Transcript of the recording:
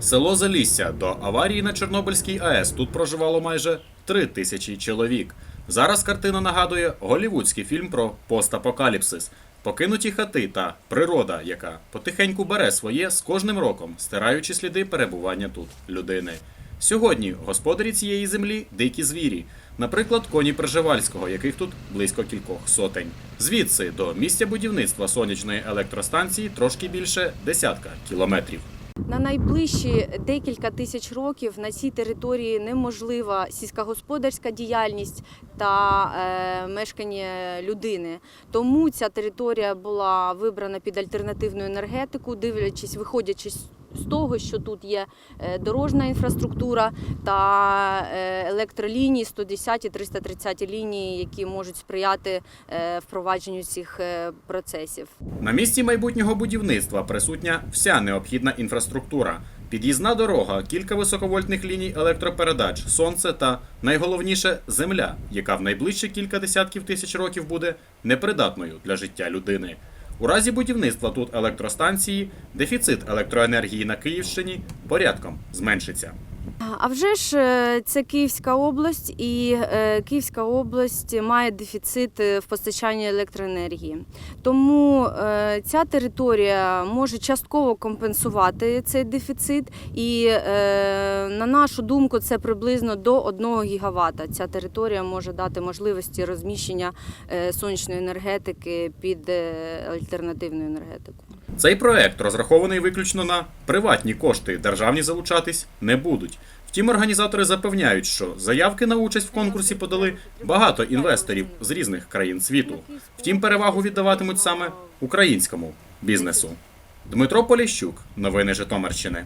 Село Залісся до аварії на Чорнобильській АЕС тут проживало майже три тисячі чоловік. Зараз картина нагадує голівудський фільм про постапокаліпсис, покинуті хати та природа, яка потихеньку бере своє з кожним роком, стираючи сліди перебування тут людини. Сьогодні господарі цієї землі дикі звірі, наприклад, коні Пржевальського, яких тут близько кількох сотень. Звідси до місця будівництва сонячної електростанції трошки більше десятка кілометрів. На найближчі декілька тисяч років на цій території неможлива сільськогосподарська діяльність та е, мешкання людини. Тому ця територія була вибрана під альтернативну енергетику, дивлячись, виходячи з того, що тут є е, дорожна інфраструктура та е, електролінії 110 і 330 лінії, які можуть сприяти е, впровадженню цих процесів. На місці майбутнього будівництва присутня вся необхідна інфраструктура. Під'їзна дорога, кілька високовольтних ліній електропередач, сонце та найголовніше земля, яка в найближчі кілька десятків тисяч років буде непридатною для життя людини. У разі будівництва тут електростанції дефіцит електроенергії на Київщині порядком зменшиться. А вже ж е, це Київська область, і е, Київська область має дефіцит е, в постачанні електроенергії. Тому ця територія може частково компенсувати цей дефіцит, і на нашу думку, це приблизно до 1 гігавата. Ця територія може дати можливості розміщення сонячної енергетики під альтернативну енергетику. Цей проект розрахований виключно на приватні кошти, державні залучатись не будуть. Втім, організатори запевняють, що заявки на участь в конкурсі подали багато інвесторів з різних країн світу. Втім, перевагу віддаватимуть саме українському бізнесу. Дмитро Поліщук, новини Житомирщини.